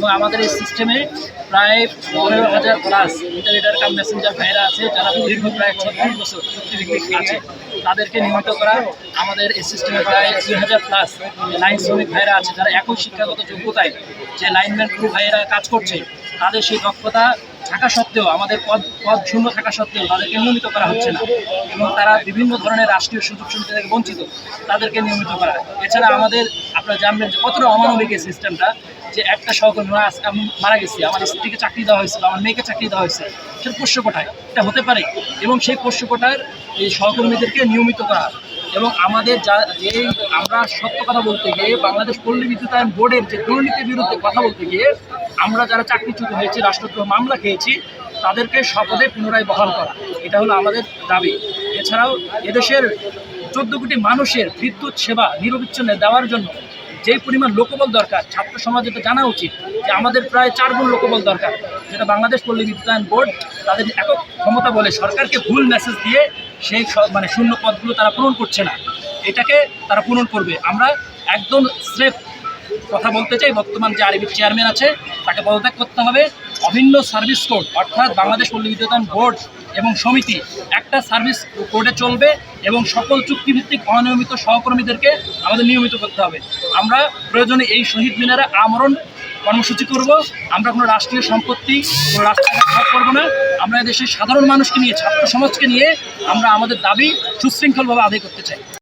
এবং আমাদের এই সিস্টেমে প্রায় পনেরো হাজার প্লাস ইন্টারনেটার কাম মেসেঞ্জার ভাইরা আছে, যারা দীর্ঘ প্রায় ছত্রিশ বছর আছে, তাদেরকে নিহত করা আমাদের এই সিস্টেমে প্রায় দুই হাজার প্লাস লাইন শ্রমিক ভাইরা আছে, যারা একই শিক্ষাগত যোগ্যতায় যে লাইনম্যান ক্রু ভাইয়েরা কাজ করছে, তাদের সেই দক্ষতা থাকা সত্ত্বেও, আমাদের পদ পদ শূন্য থাকা সত্ত্বেও তাদেরকে নিয়মিত করা হচ্ছে না। এবং তারা বিভিন্ন ধরনের রাষ্ট্রীয় সুযোগ সুবিধা থেকে বঞ্চিত, তাদেরকে নিয়মিত করা এছাড়া আমাদের, আপনারা জানবেন যে কতটা অমানবিক এই সিস্টেমটা যে একটা সহকর্মী আজ আমি মারা গেছি, আমার স্ত্রীকে চাকরি দেওয়া হয়েছিল, আমার মেয়েকে চাকরি দেওয়া হয়েছে। সেটা পোষ্য কোটায় এটা হতে পারে। এবং সেই পোষ্য কোটার এই সহকর্মীদেরকে নিয়মিত করা এবং আমাদের যা যে আমরা সত্য কথা বলতে গিয়ে বাংলাদেশ পল্লী বিদ্যুতায়ন বোর্ডের যে দুর্নীতির বিরুদ্ধে কথা বলতে গিয়ে আমরা যারা চাকরিচ্যুত হয়েছি, রাষ্ট্রদ্রোহ মামলা খেয়েছি, তাদেরকে শপথে পুনরায় বহাল করা। এটা হলো আমাদের দাবি। এছাড়াও এদেশের চোদ্দ কোটি মানুষের বিদ্যুৎ সেবা নিরবিচ্ছিন্ন দেওয়ার জন্য যে পরিমাণ লোকবল দরকার, ছাত্র সমাজ এটা জানা উচিত যে আমাদের প্রায় চার গুণ লোকবল দরকার, যেটা বাংলাদেশ পল্লী বিদ্যুতায়ন বোর্ড তাদের একক ক্ষমতা বলে সরকারকে ভুল মেসেজ দিয়ে সেই মানে শূন্য পদগুলো তারা পূরণ করছে না। এটাকে তারা পূরণ করবে। আমরা একদম স্রেফ কথা বলতে চাই। বর্তমান যে আরবির চেয়ারম্যান আছে, তাকে পদত্যাগ করতে হবে। অভিন্ন সার্ভিস কোড অর্থাৎ বাংলাদেশ পল্লী বিদ্যুতায়ন বোর্ড এবং সমিতি একটা সার্ভিস কোডে চলবে এবং সকল চুক্তিভিত্তিক অনিয়মিত সহকর্মীদেরকে আমাদের নিয়মিত করতে হবে। আমরা প্রয়োজনে এই শহীদ মিনারে আমরণ কর্মসূচি করব। আমরা কোনো রাষ্ট্রীয় সম্পত্তি, কোনো রাষ্ট্রীয় ভাগ করব না। আমরা দেশের সাধারণ মানুষকে নিয়ে, ছাত্র সমাজকে নিয়ে আমরা আমাদের দাবি সুশৃঙ্খলভাবে আদায় করতে চাই।